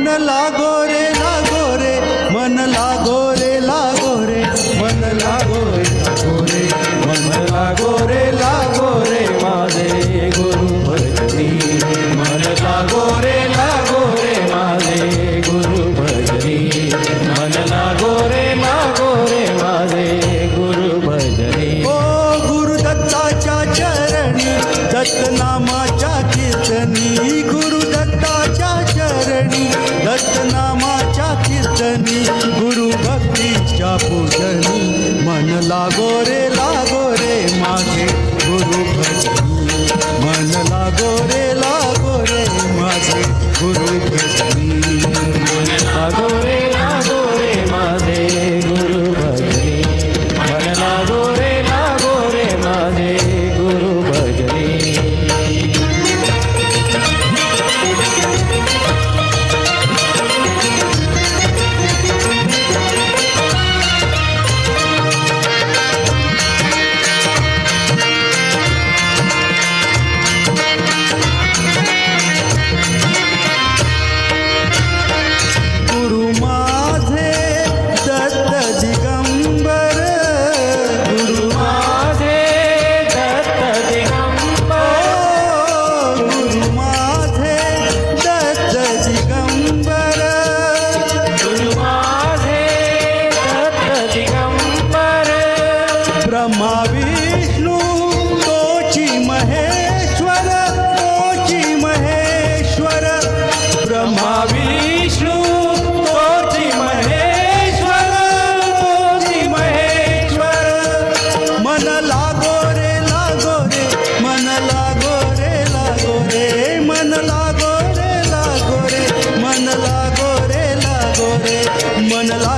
मन लागो रे लागो रे मन लागो रे लागो रे मन लागो रे लागो रे मन लागो रे लागो रे माझे गुरु भजनी मन लागो रे लागो रे माझे गुरु भजनी मन लागो रे लागो रे माझे गुरु भजनी ओ गुरु दत्ताच्या चरणी दत्तनामा लागो रे माझे गुरु भजन। मन लागो रे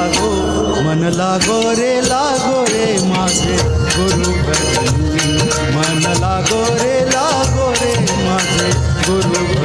लागो, मन लागो रे लागो रे, माझे गुरु बदन मन लागो रे लागो रे, माझे गुरु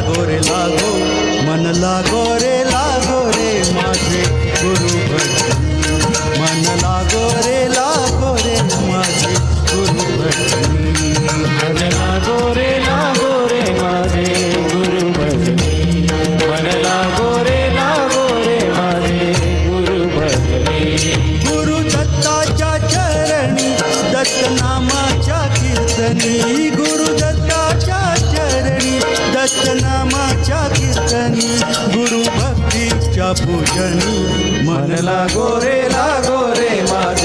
লাগো রে লাগো মন লাগো রে रामाच्या कीर्तनी गुरु भक्तीच्या पूजनी मन लागो रे गोरे रे